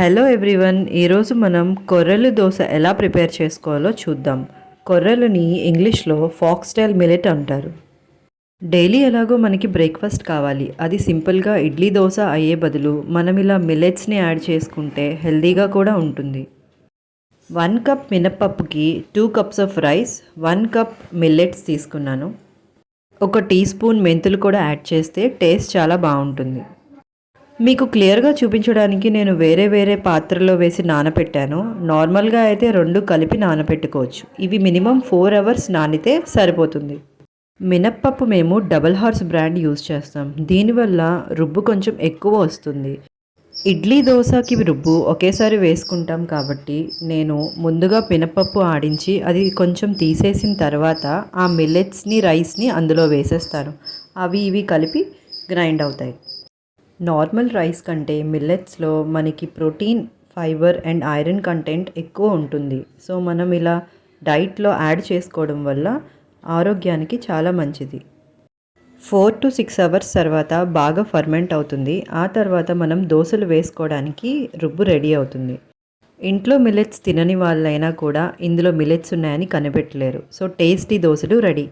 Hello everyone ఈరోజు మనం కొర్రలు దోశ ఎలా ప్రిపేర్ చేసుకోవాలో చూద్దాం. కొర్రలుని ఇంగ్లీష్లో ఫాక్స్టైల్ మిలెట్ అంటారు. డైలీ ఎలాగో మనకి బ్రేక్ఫాస్ట్ కావాలి. అది సింపుల్గా ఇడ్లీ దోశ అయ్యే బదులు మనం ఇలా మిల్లెట్స్ని యాడ్ చేసుకుంటే హెల్తీగా కూడా ఉంటుంది. One cup మినప్పప్పుకి two cups of rice one cup millets తీసుకున్నాను. ఒక టీ స్పూన్ మెంతులు కూడా యాడ్ చేస్తే టేస్ట్ చాలా బాగుంటుంది. మీకు క్లియర్గా చూపించడానికి నేను వేరే వేరే పాత్రలో వేసి నానపెట్టాను. నార్మల్గా అయితే రెండు కలిపి నానపెట్టుకోవచ్చు. ఇవి మినిమం ఫోర్ అవర్స్ నానితే సరిపోతుంది. మినప్పప్పు మేము డబల్ హార్స్ బ్రాండ్ యూస్ చేస్తాం. దీనివల్ల రుబ్బు కొంచెం ఎక్కువ వస్తుంది. ఇడ్లీ దోశకి రుబ్బు ఒకేసారి వేసుకుంటాం కాబట్టి నేను ముందుగా మినప్పప్పు ఆడించి అది కొంచెం తీసేసిన తర్వాత ఆ మిల్లెట్స్ని రైస్ని అందులో వేసేస్తాను. అవి ఇవి కలిపి గ్రైండ్ అవుతాయి. నార్మల్ రైస్ కంటే మిల్లెట్స్లో మనకి protein fibre and iron content ఎక్కువ ఉంటుంది. సో మనం ఇలా డైట్లో యాడ్ చేసుకోవడం వల్ల ఆరోగ్యానికి చాలా మంచిది. ఫోర్ టు సిక్స్ అవర్స్ తర్వాత బాగా ఫర్మెంట్ అవుతుంది. ఆ తర్వాత మనం దోశలు వేసుకోవడానికి రుబ్బు రెడీ అవుతుంది. ఇంట్లో మిల్లెట్స్ తినని వాళ్ళైనా కూడా ఇందులో మిల్లెట్స్ ఉన్నాయని కనిపెట్టలేరు. సో టేస్టీ దోశలు రెడీ.